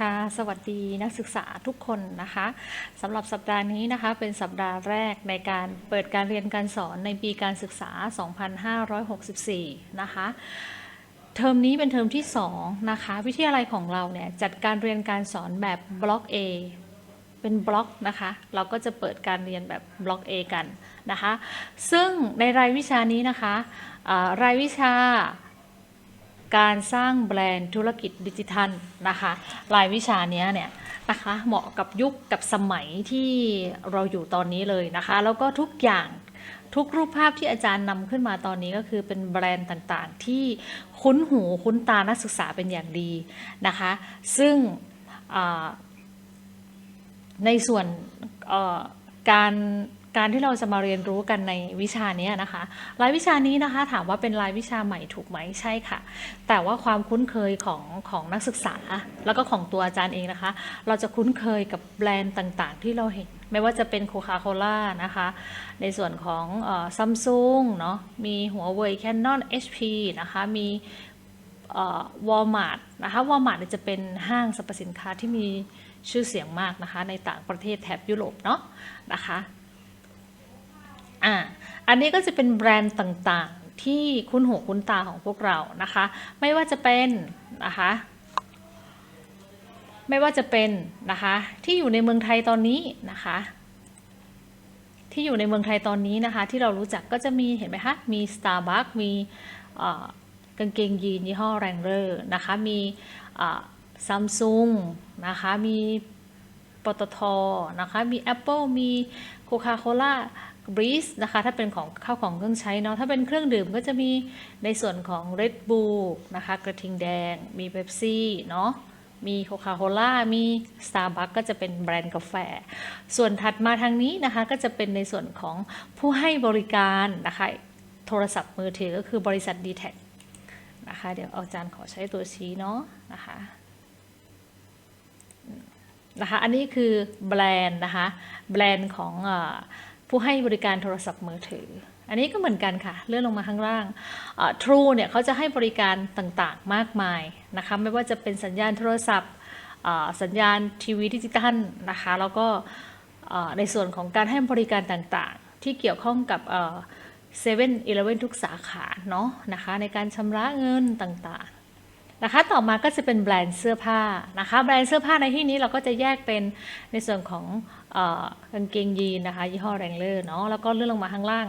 ค่ะ สวัสดีนักศึกษาทุกคนนะคะสำหรับสัปดาห์นี้นะคะเป็นสัปดาห์แรกในการเปิดการเรียนการสอนในปีการศึกษา 2564 นะคะเทอมนี้เป็นเทอมที่ 2 นะคะ วิทยาลัยของเราเนี่ยจัดการเรียนการสอนแบบบล็อก A เป็นบล็อกนะคะ เราก็จะเปิดการเรียนแบบบล็อก A กันนะคะ ซึ่งในรายวิชานี้นะคะอ่ารายวิชา การสร้างแบรนด์ธุรกิจดิจิทัลนะคะรายวิชาเนี้ยเนี่ยนะคะเหมาะกับยุคกับสมัยที่เราอยู่ตอนนี้เลยนะคะ แล้วก็ทุกอย่างทุกรูปภาพที่อาจารย์นำขึ้นมาตอนนี้ก็คือเป็นแบรนด์ต่างๆ ที่คุ้นหูคุ้นตานักศึกษาเป็นอย่างดีนะคะ ซึ่งในส่วนการ การที่เราจะมาเรียนรู้กันในวิชานี้นะคะ รายวิชานี้นะคะ ถามว่าเป็นรายวิชาใหม่ถูกไหมใช่ค่ะ แต่ว่าความคุ้นเคยของของนักศึกษา แล้วก็ของตัวอาจารย์เองนะคะ เราจะคุ้นเคยกับแบรนด์ต่างๆ ที่เราเห็น ไม่ว่าจะเป็นโคคาโคล่านะคะ ในส่วนของซัมซุงเนาะมีหัวเว่ยแคนนอน HP นะคะ มีวอลมาร์ทนะคะวอลมาร์ทจะเป็นห้างสรรพสินค้าที่มีชื่อเสียงมากนะคะ ในต่างประเทศแถบยุโรปเนาะนะคะ อ่าอันนี้ก็จะเป็นแบรนด์ต่างๆ ที่คุ้นหูคุ้นตาของพวกเรานะคะ ไม่ว่าจะเป็นนะคะไม่ว่าจะเป็นนะคะที่อยู่ในเมืองไทยตอนนี้นะคะที่อยู่ในเมืองไทยตอนนี้นะคะ ที่เรารู้จักก็จะมีเห็นไหมคะมี Starbucks มีกางเกงยีนยี่ห้อแรงเ e อร์นะคะมีซัมซุงนะคะมีปตทนะคะมี Apple มีโคคาโคล่า บริสนะคะ ถ้าเป็นของข้าวของเครื่องใช้เนาะถ้าเป็นเครื่องดื่มก็จะมีในส่วนของ Red Bull นะคะ กระทิงแดง มีเบปซี่เนาะมีโคคาโคล่ามี Starbucks ก็จะเป็นแบรนด์กาแฟ ส่วนถัดมาทางนี้นะคะ ก็จะเป็นในส่วนของผู้ให้บริการนะคะ โทรศัพท์มือถือก็คือบริษัท d t แทนะคะ เดี๋ยวอาจารย์ขอใช้ตัวชี้เนาะนะคะนะคะ อันนี้คือแบรนด์นะคะ แบรนด์ของ ผู้ให้บริการโทรศัพท์มือถือ อันนี้ก็เหมือนกันค่ะ เลื่อนลงมาข้างล่าง True เนี่ยเขาจะให้บริการต่างๆ มากมายนะคะไม่ว่าจะเป็นสัญญาณโทรศัพท์สัญญาณทีวีดิจิทัลนะคะแล้วก็ในส่วนของการให้บริการต่างๆ ที่เกี่ยวข้องกับเซเว่นอีเลฟเว่นทุกสาขาเนาะนะคะในการชำระเงินต่างๆนะคะต่อมาก็จะเป็นแบรนด์เสื้อผ้านะคะแบรนด์เสื้อผ้าในที่นี้เราก็จะแยกเป็นในส่วนของ กางเกงยีนนะคะยี่ห้อแรงเลอร์เนาะแล้วก็เลื่อนลงมาข้างล่าง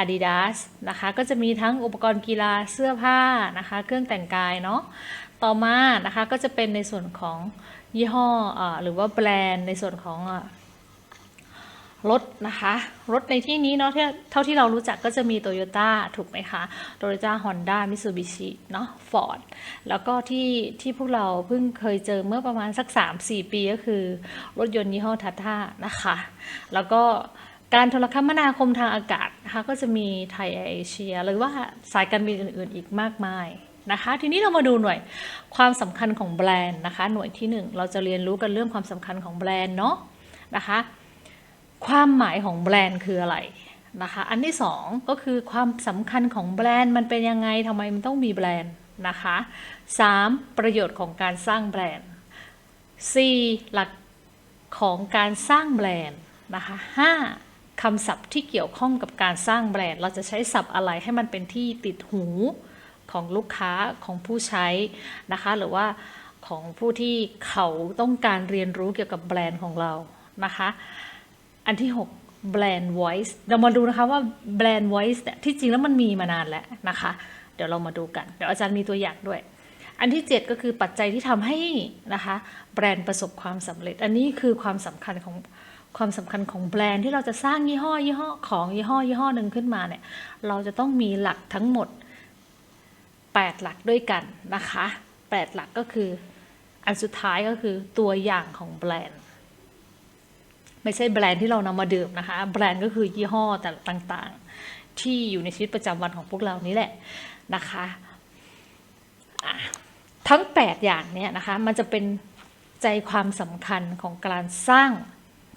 Adidas นะคะก็จะมีทั้งอุปกรณ์กีฬาเสื้อผ้านะคะเครื่องแต่งกายเนาะต่อมานะคะก็จะเป็นในส่วนของยี่ห้ออหรือว่าแบรนด์ในส่วนของ รถนะคะ รถในที่นี้เนาะเท่าที่เรารู้จักก็จะมี Toyota ถูกไหมคะ Toyota Honda Mitsubishi เนาะ Ford แล้วก็ที่ที่พวกเราเพิ่งเคยเจอเมื่อประมาณสัก 3-4 ปีก็คือ รถยนต์ยี่ห้อทัตท่านะคะ แล้วก็การโทรคมนาคมทางอากาศนะคะก็จะมีไทยเอเชีย หรือว่าสายการบินอื่น ๆ อีกมากมายนะคะ ทีนี้เรามาดูหน่วยความสำคัญของแบรนด์นะคะ หน่วยที่ 1 เราจะเรียนรู้กันเรื่องความสำคัญของแบรนด์เนาะนะคะ ความหมายของแบรนด์คืออะไรนะคะ อันที่สองก็คือความสำคัญของแบรนด์มันเป็นยังไงทำไมมันต้องมีแบรนด์นะคะสามประโยชน์ของการสร้างแบรนด์สี่หลักของการสร้างแบรนด์นะคะห้าคำศัพท์ที่เกี่ยวข้องกับการสร้างแบรนด์ เราจะใช้ศัพท์อะไรให้มันเป็นที่ติดหูของลูกค้าของผู้ใช้นะคะ หรือว่าของผู้ที่เขาต้องการเรียนรู้เกี่ยวกับแบรนด์ของเรานะคะ อันที่ 6 brand voice เรามาดูนะคะว่า brand voice เนี่ยที่จริงแล้วมันมีมานานแล้วนะคะ เดี๋ยวเรามาดูกัน เดี๋ยวอาจารย์มีตัวอย่างด้วย อันที่ 7 ก็คือปัจจัยที่ทำให้นะคะแบรนด์ประสบความสำเร็จ อันนี้คือความสำคัญของความสำคัญของแบรนด์ที่เราจะสร้างยี่ห้อยี่ห้อของยี่ห้อยี่ห้อหนึ่งขึ้นมาเนี่ยเราจะต้องมีหลักทั้งหมด 8 หลักด้วยกันนะคะ 8 หลักก็คืออันสุดท้ายก็คือตัวอย่างของแบรนด์ ไม่ใช่แบรนด์ที่เรานำมาดื่มนะคะ แบรนด์ก็คือยี่ห้อแต่ต่างๆ ที่อยู่ในชีวิตประจำวันของพวกเรานี้แหละนะคะทั้ง 8 อย่างเนี่ยนะคะมันจะเป็นใจความสำคัญของการสร้าง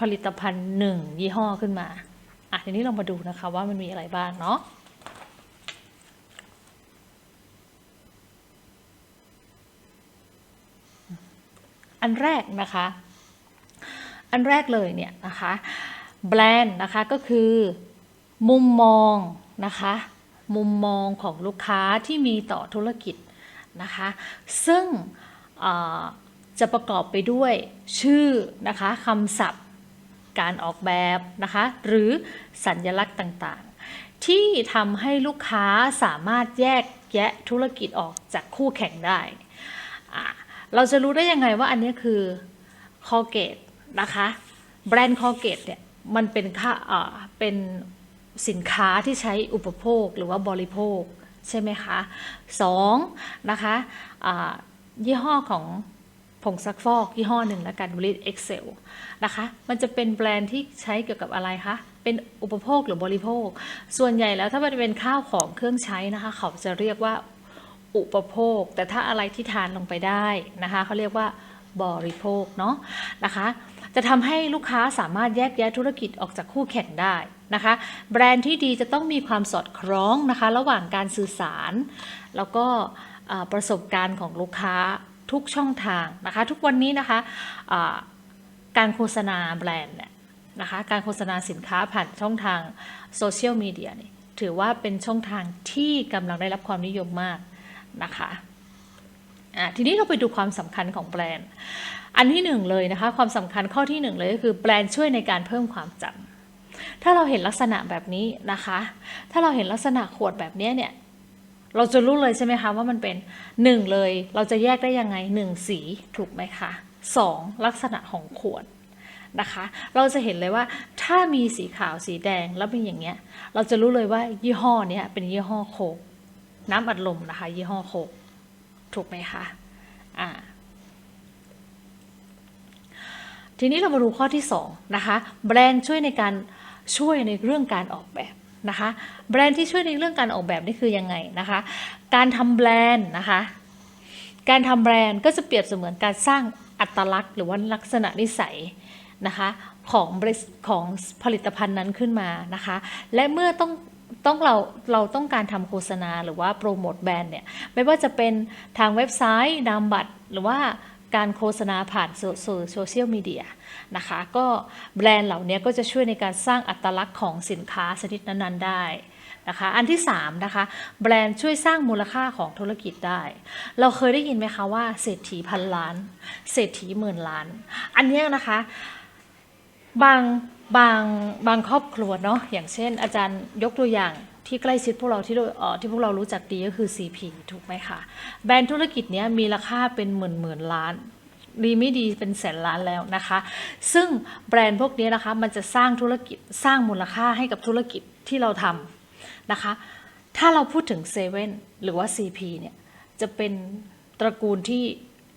ผลิตภัณฑ์หนึ่งยี่ห้อขึ้นมา อะทีนี้เรามาดูนะคะว่ามันมีอะไรบ้างเนาะอันแรกนะคะ อันแรกเลยเนี่ยนะคะแบรนด์นะคะก็คือมุมมองนะคะมุมมองของลูกค้าที่มีต่อธุรกิจนะคะซึ่งจะประกอบไปด้วยชื่อนะคะคำศัพท์การออกแบบนะคะหรือสัญลักษณ์ต่างๆ ที่ทำให้ลูกค้าสามารถแยกแยะธุรกิจออกจากคู่แข่งได้ เราจะรู้ได้ยังไงว่าอันนี้คือคอเกต นะคะแบรนด์คอเกตเนี่ยมันเป็นค่าอ่าเป็นสินค้าที่ใช้อุปโภคหรือว่าบริโภคใช่ไหมคะสองนะคะอ่ายี่ห้อของผงซักฟอกยี่ห้อหนึ่งแล้วกันบริษัทเอ็กเซลนะคะมันจะเป็นแบรนด์ที่ใช้เกี่ยวกับอะไรคะเป็นอุปโภคหรือบริโภค ส่วนใหญ่แล้วถ้ามันเป็นข้าวของเครื่องใช้นะคะเขาจะเรียกว่าอุปโภค แต่ถ้าอะไรที่ทานลงไปได้นะคะเขาเรียกว่า บริโภคเนาะนะคะ จะทำให้ลูกค้าสามารถแยกแยะธุรกิจออกจากคู่แข่งได้นะคะ แบรนด์ที่ดีจะต้องมีความสอดคล้องนะคะ ระหว่างการสื่อสาร แล้วก็ประสบการณ์ของลูกค้าทุกช่องทางนะคะ ทุกวันนี้นะคะการโฆษณาแบรนด์เนี่ยนะคะการโฆษณาสินค้าผ่านช่องทางโซเชียลมีเดียนี่ยถือว่าเป็นช่องทางที่กำลังได้รับความนิยมมากนะคะ อะทีนี้เราไปดูความสำคัญของแบรนด์ อันที่หนึ่งเลยนะคะ ความสำคัญข้อที่หนึ่งเลยก็คือแบรนด์ช่วยในการเพิ่มความจำถ้าเราเห็นลักษณะแบบนี้นะคะ ถ้าเราเห็นลักษณะขวดแบบนี้เนี่ยเราจะรู้เลยใช่ไหมคะว่ามันเป็นหนึ่งเลย เราจะแยกได้ยังไงหนึ่งสีถูกไหมคะสองลักษณะของขวดนะคะ เราจะเห็นเลยว่าถ้ามีสีขาวสีแดงแล้วเป็นอย่างเงี้ย เราจะรู้เลยว่ายี่ห้อเนี้ยเป็นยี่ห้อโคกน้ำอัดลมนะคะ ยี่ห้อโคก ถูกไหมคะอ่าทีนี้เรามาดูข้อที่2นะคะ แบรนด์ช่วยในการช่วยในเรื่องการออกแบบนะคะ แบรนด์ที่ช่วยในเรื่องการออกแบบนี่คือยังไงนะคะ การทำแบรนด์นะคะ การทำแบรนด์ก็จะเปรียบเสมือนการสร้างอัตลักษณ์ หรือว่าลักษณะนิสัยนะคะของของผลิตภัณฑ์นั้นขึ้นมานะคะ และเมื่อต้อง ต้องเราเราต้องการทำโฆษณาหรือว่าโปรโมทแบรนด์เนี่ยไม่ว่าจะเป็นทางเว็บไซต์นามบัตร หรือว่าการโฆษณาผ่านโซโซโซเชียลมีเดียนะคะก็แบรนด์เหล่านี้ก็จะช่วยในการสร้างอัตลักษณ์ของสินค้าชนิดนั้นๆได้นะคะอันที่3นะคะแบรนด์ช่วยสร้างมูลค่าของธุรกิจได้ เราเคยได้ยินไหมคะว่าเศรษฐีพันล้าน เศรษฐีหมื่นล้าน อันนี้นะคะบาง บางบางครอบครัวเนาะอย่างเช่น อาจารย์ยกตัวอย่างที่ใกล้ชิดพวกเราที่เราเอ่อที่พวกเรารู้จักดีก็คือ CP ถูกไหมคะแบรนด์ธุรกิจเนี้ยมีราคาเป็นหมื่นหมื่นล้านดีไม่ดีเป็นแสนล้านแล้วนะคะ ซึ่งแบรนด์พวกนี้นะคะมันจะสร้างธุรกิจสร้างมูลค่าให้กับธุรกิจที่เราทำนะคะ ถ้าเราพูดถึงเซเว่นหรือว่า CP เนี่ยจะเป็นตระกูลที่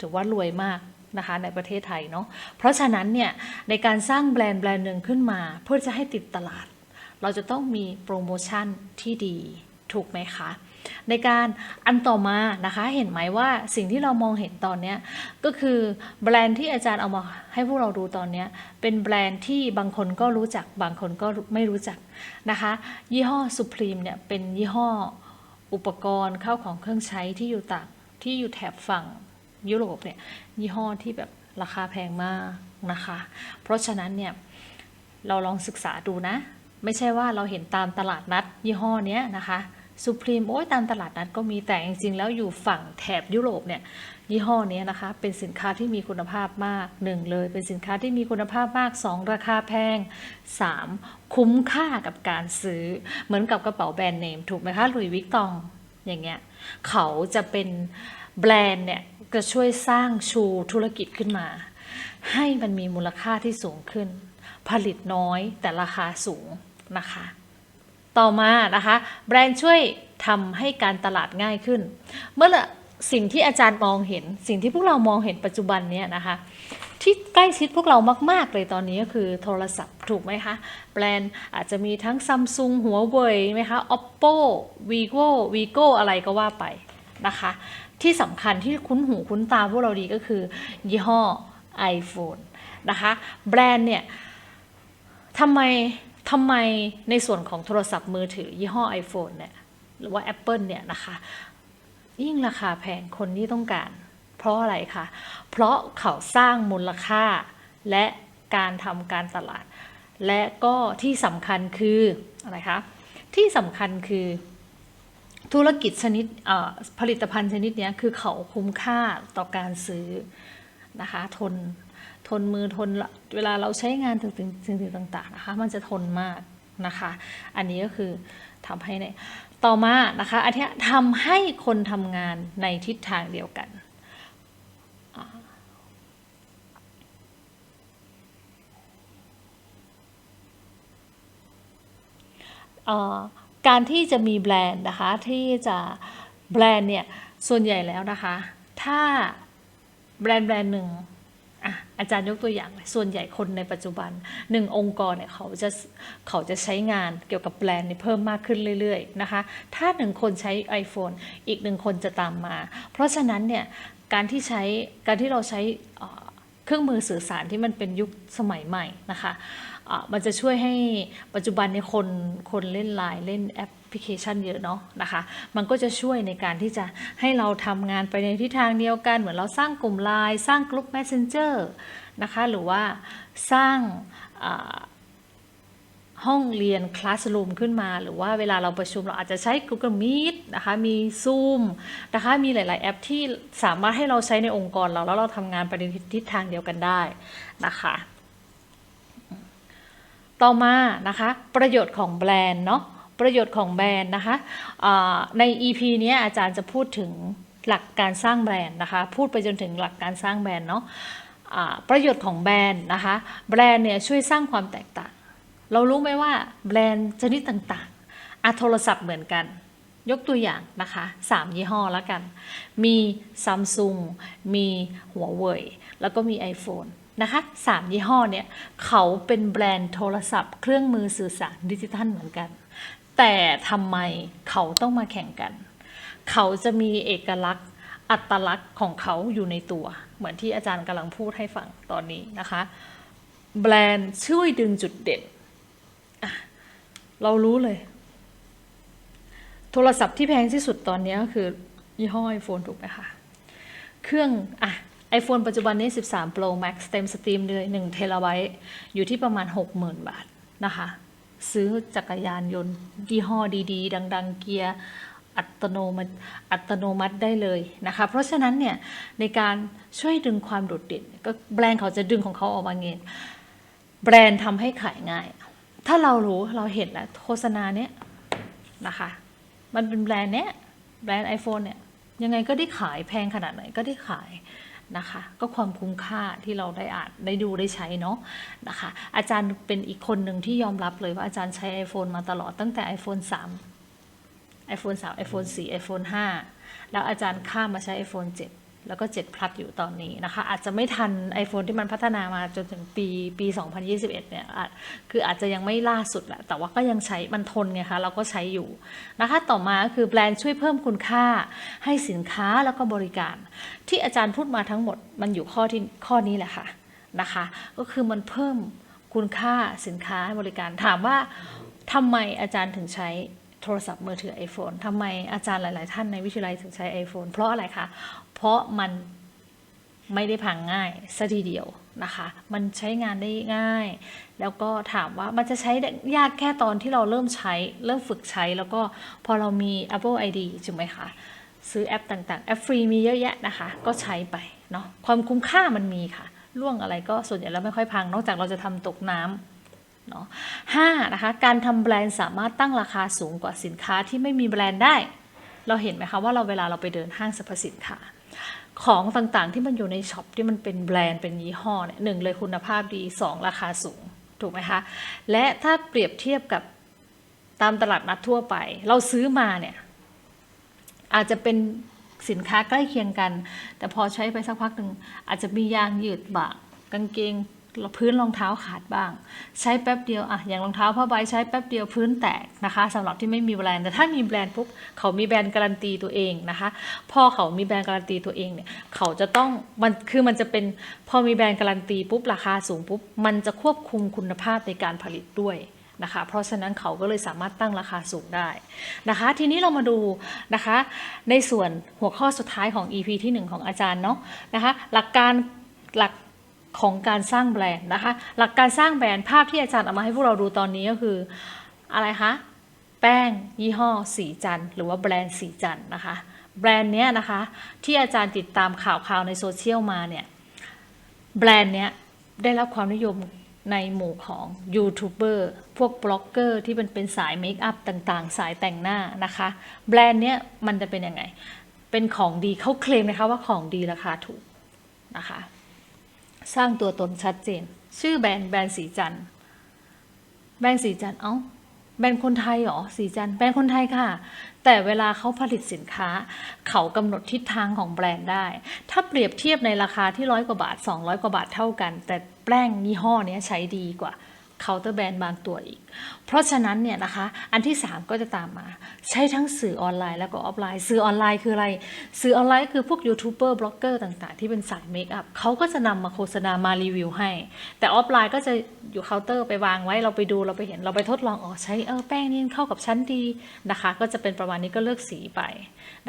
ถือว่ารวยมาก นะคะในประเทศไทยเนาะเพราะฉะนั้นเนี่ยในการสร้างแบรนด์แบรนด์หนึ่งขึ้นมา เพื่อจะให้ติดตลาด เราจะต้องมีโปรโมชั่นที่ดีถูกไหมคะในการอันต่อมานะคะเห็นไหมว่าสิ่งที่เรามองเห็นตอนนี้ก็คือแบรนด์ที่อาจารย์เอามาให้พวกเราดูตอนนี้เป็นแบรนด์ที่บางคนก็รู้จักบางคนก็ไม่รู้จักนะคะ ยี่ห้อ Supreme เนี่ยเป็นยี่ห้ออุปกรณ์เข้าของเครื่องใช้ที่อยู่ต่างที่อยู่แถบฝั่ง ยุโรปเนี่ยยี่ห้อที่แบบราคาแพงมากนะคะ เพราะฉะนั้นเนี่ยเราลองศึกษาดูนะ ไม่ใช่ว่าเราเห็นตามตลาดนัดยี่ห้อเนี้ยนะคะสุพรีมโอ้ยตามตลาดนัดก็มีแต่จริงๆแล้วอยู่ฝั่งแถบยุโรปเนี่ยยี่ห้อนี้นะคะเป็นสินค้าที่มีคุณภาพมากหนึ่งเลย เป็นสินค้าที่มีคุณภาพมากสองราคาแพงสามคุ้มค่ากับการซื้อ เหมือนกับกระเป๋าแบรนด์เนมถูกไหมคะลุยวิกตองอย่างเงี้ยเขาจะเป็นแบรนด์เนี่ย จะช่วยสร้างชูธุรกิจขึ้นมา ให้มันมีมูลค่าที่สูงขึ้น ผลิตน้อยแต่ราคาสูงนะคะ ต่อมานะคะ แบรนด์ช่วยทำให้การตลาดง่ายขึ้น เมื่อละสิ่งที่อาจารย์มองเห็น สิ่งที่พวกเรามองเห็นปัจจุบันเนี้ยนะคะที่ใกล้ชิดพวกเรามาก ๆ เลยตอนนี้ก็คือโทรศัพท์ถูกไหมคะ แบรนด์อาจจะมีทั้งซัมซุงหัวเว่ยไหมคะ oppo vivo vigo อะไรก็ว่าไปนะคะ ที่สำคัญที่คุ้นหูคุ้นตาพวกเราดีก็คือ ยี่ห้อ iPhone นะคะแบรนด์เนี่ยทำไมทำไมในส่วนของโทรศัพท์มือถือ ยี่ห้อ iPhone เนี่ยหรือว่า Apple เนี่ยนะคะยิ่งราคาแพงคนที่ต้องการ เพเพราะอะไรคะเพราะเขาสร้างมูลค่าและการทำการตลาด และก็ที่สำคัญคืออะไรคะที่สำคัญคือ ธุรกิจชนิดผลิตภัณฑ์ชนิดนี้คือเขาคุ้มค่าต่อการซื้อนะคะ ทนทนมือทนเวลาเราใช้งานถึงถึงสิ่งต่างๆนะคะ มันจะทนมากนะคะ อันนี้ก็คือทำให้ในต่อมานะคะอันนี้ทำให้คนทำงานในทิศทางเดียวกันเอ่อ การที่จะมีแบรนด์นะคะที่จะแบรนด์เนี่ยส่วนใหญ่แล้วนะคะ ถ้าแบรนด์แบรนด์หนึ่งอาจารย์ยกตัวอย่างเลยส่วนใหญ่คนในปัจจุบันหนึ่งองค์กรเนี่ยเขาจะเขาจะใช้งานเกี่ยวกับแบรนด์เนี่ยเพิ่มมากขึ้นเรื่อยๆนะคะถ้าหนึ่งคนใช้ iPhone อีกหนึ่งคนจะตามมา เพราะฉะนั้นเนี่ยการที่ใช้การที่เราใช้เครื่องมือสื่อสารที่มันเป็นยุคสมัยใหม่นะคะ มันจะช่วยให้ปัจจุบันในคนคนเล่นไลน์เล่นแอปพลิเคชันเยอะเนาะนะคะ มันก็จะช่วยในการที่จะให้เราทำงานไปในทิศทางเดียวกันเหมือนเราสร้างกลุ่มไลน์สร้างกลุ่ม Messenger นะคะหรือว่าสร้างห้องเรียนคลาส o ูมขึ้นมา หรือว่าเวลาเราประชุมเราอาจจะใช้ Google Meet นะคะมี Zoom นะคะมีหลาย ๆ แอปที่สามารถให้เราใช้ในองค์กรเรา แล้วเราทำงานไปในทิศทางเดียวกันได้นะคะ ต่อมานะคะประโยชน์ของแบรนด์เนาะประโยชน์ของแบรนด์นะคะใน EP เนี้ยอาจารย์จะพูดถึงหลักการสร้างแบรนด์นะคะ พูดไปจนถึงหลักการสร้างแบรนด์เนาะประโยชน์ของแบรนด์นะคะ แบรนด์เนี่ยช่วยสร้างความแตกต่าง เรารู้ไหมว่าแบรนด์ชนิดต่างๆอะโทรศัพท์เหมือนกัน ยกตัวอย่างนะคะ 3 ยี่ห้อแล้วกัน มี Samsung มี Huawei แล้วก็มี iPhone นะคะสามยี่ห้อเนี่ยเขาเป็นแบรนด์โทรศัพท์ เครื่องมือสื่อสารดิจิทัลเหมือนกัน แต่ทำไมเขาต้องมาแข่งกัน เขาจะมีเอกลักษณ์อัตลักษณ์ของเขาอยู่ในตัว เหมือนที่อาจารย์กำลังพูดให้ฟังตอนนี้นะคะ แบรนด์ช่วยดึงจุดเด่น เรารู้เลย โทรศัพท์ที่แพงที่สุดตอนนี้ก็คือยี่ห้อ iPhone ถูกไหมคะ เครื่องอะ iPhone ปัจจุบันนี้ 13 Pro Max เต็มสตรีมเลย1เทราไบต์อยู่ที่ประมาณ 60,000 บาทนะคะ ซื้อจักรยานยนต์ยี่ห้อดีๆ ดัง ๆ เกียร์อัตโนมัติอัตโนมัติได้เลยนะคะ เพราะฉะนั้นเนี่ยในการช่วยดึงความโดดเด่นก็แบรนด์เขาจะดึงของเขาออกมาเองแบรนด์ทำให้ขายง่าย ถ้าเรารู้เราเห็นแล้วโฆษณาเนี้ยนะคะ มันเป็นแบรนด์เนี้ยแบรนด์ iPhone เนี่ยยังไงก็ได้ขายแพงขนาดไหนก็ได้ขาย นะคะ ก็ความคุ้มค่าที่เราได้อ่านได้ดูได้ใช้เนาะนะคะ อาจารย์เป็นอีกคนหนึ่งที่ยอมรับเลยว่าอาจารย์ใช้ iPhone มาตลอดตั้งแต่ iPhone 3 iPhone 3 iPhone 4 iPhone 5 แล้วอาจารย์ข้ามมาใช้ iPhone 7 แล้วก็ 7 Plus อยู่ตอนนี้นะคะ อาจจะไม่ทัน iPhone ที่มันพัฒนามาจนถึงปีปี 2021 เนี่ยคืออาจจะยังไม่ล่าสุดแหละ แต่ว่าก็ยังใช้มันทนไงคะ เราก็ใช้อยู่นะคะ ต่อมาคือแบรนด์ช่วยเพิ่มคุณค่าให้สินค้าแล้วก็บริการ ที่อาจารย์พูดมาทั้งหมดมันอยู่ข้อที่ข้อนี้แหละค่ะนะคะ ก็คือมันเพิ่มคุณค่าสินค้าให้บริการถามว่าทำไมอาจารย์ถึงใช้ โทรศัพท์มือถือ iPhone ทำไมอาจารย์หลาย ๆ ท่านในวิทยาลัยถึงใช้ iPhone เพราะอะไรคะ เพราะมันไม่ได้พังง่ายซะทีเดียวนะคะ มันใช้งานได้ง่าย แล้วก็ถามว่ามันจะใช้ยากแค่ตอนที่เราเริ่มใช้ เริ่มฝึกใช้ แล้วก็พอเรามี Apple ID ถูกไหมคะ ซื้อแอปต่าง ๆ แอปฟรีมีเยอะแยะนะคะ ก็ใช้ไปเนาะ ความคุ้มค่ามันมีค่ะ ล่วงอะไรก็ส่วนใหญ่แล้วไม่ค่อยพัง นอกจากเราจะทำตกน้ำ เนาะห้านะคะการทำแบรนด์สามารถตั้งราคาสูงกว่าสินค้าที่ไม่มีแบรนด์ได้ เราเห็นไหมคะว่าเราเวลาเราไปเดินห้างสรรพสินค้าของต่างๆที่มันอยู่ในช็อปที่มันเป็นแบรนด์เป็นยี่ห้อเนี่ยหนึ่งเลยคุณภาพดีสองราคาสูงถูกไหมคะและถ้าเปรียบเทียบกับตามตลาดนัดทั่วไป เราซื้อมาเนี่ยอาจจะเป็นสินค้าใกล้เคียงกัน แต่พอใช้ไปสักพักหนึ่งอาจจะมียางยืดบ้างกางเกง พื้นรองเท้าขาดบ้าง ใช้แป๊บเดียวอะอย่างรองเท้าผ้าใบใช้แป๊บเดียวพื้นแตกนะคะสำหรับที่ไม่มีแบรนด์แต่ถ้ามีแบรนด์ปุ๊บเขามีแบรนด์การันตีตัวเองนะคะ พอเขามีแบรนด์การันตีตัวเองเนี่ยเขาจะต้องมันคือมันจะเป็นพอมีแบรนด์การันตีปุ๊บราคาสูงปุ๊บมันจะควบคุมคุณภาพในการผลิตด้วยนะคะ เพราะฉะนั้นเขาก็เลยสามารถตั้งราคาสูงได้นะคะ ทีนี้เรามาดูนะคะ ในส่วนหัวข้อสุดท้ายของ EP ที่ 1 ของอาจารย์เนาะนะคะ หลักการหลัก ของการสร้างแบรนด์นะคะ หลักการสร้างแบรนด์ภาพที่อาจารย์เอามาให้พวกเราดูตอนนี้ก็คืออะไรคะแป้งยี่ห้อสีจันหรือว่าแบรนด์สีจันนะคะ แบรนด์เนี้ยนะคะ ที่อาจารย์ติดตามข่าวข่าวในโซเชียลมาเนี่ยแบรนด์เนี้ยได้รับความนิยมในหมู่ของยูทูบเบอร์พวกบล็อกเกอร์ที่เป็นเป็นสายเมคอัพต่างๆ สายแต่งหน้านะคะ แบรนด์เนี้ยมันจะเป็นยังไง เป็นของดีเขาเคลมนะคะว่าของดีราคาถูกนะคะ สร้างตัวตนชัดเจน ชื่อแบรนด์แบรนด์สีจันแบรนด์สีจันเอ้าแบรนด์คนไทยเหรอสีจันแบรนด์คนไทยค่ะ แต่เวลาเขาผลิตสินค้า เขากำหนดทิศทางของแบรนด์ได้ ถ้าเปรียบเทียบในราคาที่ร้อยกว่าบาท 200 กว่าบาทเท่ากัน แต่แป้งยี่ห้อเนี้ยใช้ดีกว่า เคาน์เตอร์แบรนด์บางตัวอีก เพราะฉะนั้นเนี่ยนะคะ อันที่ 3 ก็จะตามมา ใช้ทั้งสื่อออนไลน์แล้วก็ออฟไลน์ สื่อออนไลน์คืออะไร สื่อออนไลน์คือพวกยูทูบเบอร์บล็อกเกอร์ต่างๆ ที่เป็นสายเมคอัพเขาก็จะนำมาโฆษณามารีวิวให้ แต่ออฟไลน์ก็จะอยู่เคาน์เตอร์ไปวางไว้เราไปดูเราไปเห็นเราไปทดลองอ๋อใช้เออแป้งนี่เข้ากับชั้นดีนะคะ ก็จะเป็นประมาณนี้ก็เลือกสีไป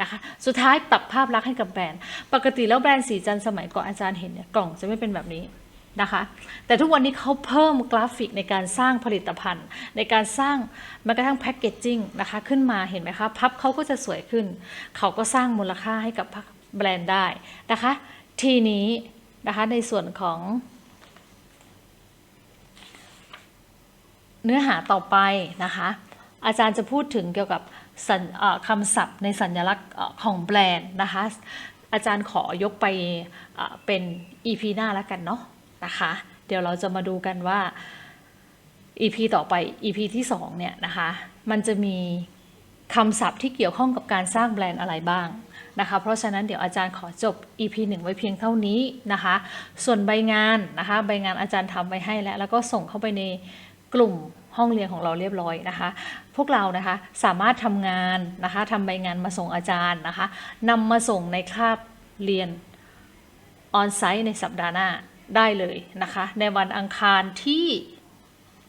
นะคะ สุดท้ายปรับภาพลักษณ์ให้กับแบรนด์ ปกติแล้วแบรนด์สีจันสมัยก่อนอาจารย์เห็นเนี่ยกล่องจะไม่เป็นแบบนี้ นะคะ แต่ทุกวันนี้เขาเพิ่มกราฟิกในการสร้างผลิตภัณฑ์ ในการสร้างแม้กระทั่งแพคเกจจิ้งนะคะขึ้นมาเห็นไหมคะพับเขาก็จะสวยขึ้น เขาก็สร้างมูลค่าให้กับแบรนด์ได้นะคะ ทีนี้นะคะในส่วนของ เนื้อหาต่อไปนะคะอาจารย์จะพูดถึงเกี่ยวกับคำศัพท์ในสัญลักษณ์ของแบรนด์นะคะ อาจารย์ขอยกไปเป็น EP หน้าแล้วกันเนาะ นะคะ เดี๋ยวเราจะมาดูกันว่า EP ต่อไป EP ที่ 2 เนี่ยนะคะ มันจะมีคำศัพท์ที่เกี่ยวข้องกับการสร้างแบรนด์อะไรบ้างนะคะ เพราะฉะนั้นเดี๋ยวอาจารย์ขอจบ EP 1 ไว้เพียงเท่านี้นะคะ ส่วนใบงานนะคะ ใบงานอาจารย์ทำไว้ให้แล้ว แล้วก็ส่งเข้าไปในกลุ่มห้องเรียนของเราเรียบร้อยนะคะ พวกเรานะคะสามารถทำงานนะคะทำใบงานมาส่งอาจารย์นะคะนำมาส่งในคาบเรียนออนไซต์ในสัปดาห์หน้า ได้เลยนะคะ ในวันอังคารที่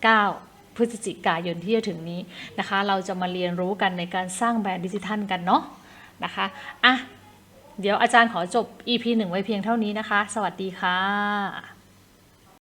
9 พฤศจิกายนที่จะถึงนี้นะคะ เราจะมาเรียนรู้กันในการสร้างแบรนด์ดิจิทัลกันเนาะนะคะอะเดี๋ยวอาจารย์ขอจบ EP 1 ไว้เพียงเท่านี้นะคะ สวัสดีค่ะ